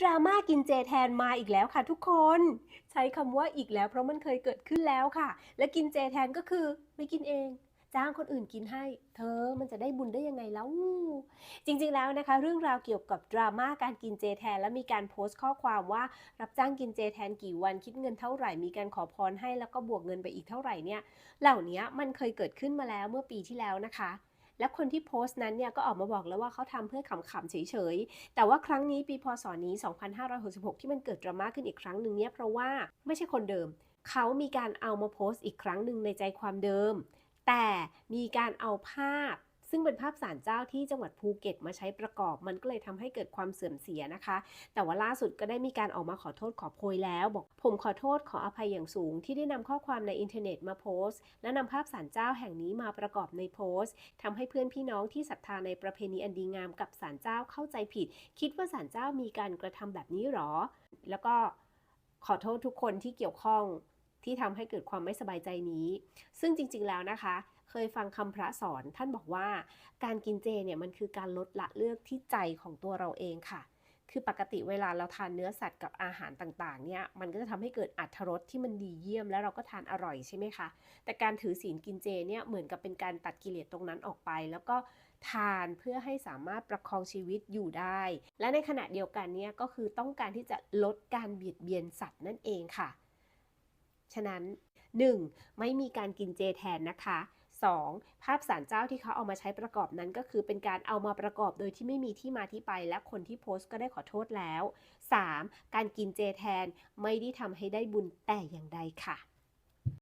ดราม่ากินเจแทนมาอีกแล้วค่ะทุกคน ใช้คำว่าอีกแล้วเพราะมันเคยเกิดขึ้นแล้วค่ะ และกินเจแทนก็คือไม่กินเองจ้างคนอื่นกินให้ เธอมันจะได้บุญได้ยังไงแล้ว จริงๆแล้วนะคะ เรื่องราวเกี่ยวกับดราม่าการกินเจแทน และมีการโพสต์ข้อความว่า รับจ้างกินเจแทนกี่วันคิดเงินเท่าไหร่มีการขอพรให้แล้วก็บวกเงินไปอีกเท่าไหร่เนี่ย เหล่านี้มันเคยเกิดขึ้นมาแล้วเมื่อปีที่แล้วนะคะ และคนที่โพสต์นั้นเนี่ยก็ออกมาบอกแล้วว่าเขาทำเพื่อขำๆเฉยๆ แต่ว่าครั้งนี้ปีพศนี้ 2566 ที่มันเกิดดราม่าขึ้นอีกครั้งหนึ่งเนี่ยเพราะว่าไม่ใช่คนเดิม เขามีการเอามาโพสต์อีกครั้งหนึ่งในใจความเดิม แต่มีการเอาภาพ ซึ่งเป็นภาพศาลเจ้าที่จังหวัดภูเก็ตมาใช้ประกอบ มันก็เลยทำให้เกิดความเสื่อมเสียนะคะ แต่ว่าล่าสุดก็ได้มีการออกมาขอโทษขอโพยแล้ว บอกผมขอโทษขออภัยอย่างสูง ที่ได้นำข้อความในอินเทอร์เน็ตมาโพสต์ และนำภาพศาลเจ้าแห่งนี้มาประกอบในโพสต์ทำให้เพื่อนพี่น้องที่ศรัทธาในประเพณีอันดีงามกับศาลเจ้าเข้าใจผิด คิดว่าศาลเจ้ามีการกระทำแบบนี้หรอ แล้วก็ขอโทษทุกคนที่เกี่ยวข้อง ที่ทำให้เกิดความไม่สบายใจนี้ ซึ่งจริงๆแล้วนะคะ เคยฟังคำพระสอนท่านบอกว่า การกินเจเนี่ยมันคือการลดละเลือกที่ใจของตัวเราเองค่ะ คือปกติเวลาเราทานเนื้อสัตว์กับอาหารต่างๆเนี่ยมันก็จะทำให้เกิดอัตรสที่มันดีเยี่ยม แล้วเราก็ทานอร่อยใช่ไหมคะ แต่การถือศีลกินเจเนี่ยเหมือนกับเป็นการตัดกิเลสตรงนั้นออกไป แล้วก็ทานเพื่อให้สามารถประคองชีวิตอยู่ได้ และในขณะเดียวกันเนี่ยก็คือต้องการที่จะลดการเบียดเบียนสัตว์นั่นเองค่ะ ฉะนั้น 1. ไม่มีการกินเจแทนนะคะ 2. ภาพสารเจ้าที่เขาเอามาใช้ประกอบนั้นก็คือเป็นการเอามาประกอบโดยที่ไม่มีที่มาที่ไปและคนที่โพสต์ก็ได้ขอโทษแล้ว 3. การกินเจแทนไม่ได้ทำให้ได้บุญแต่อย่างใดค่ะ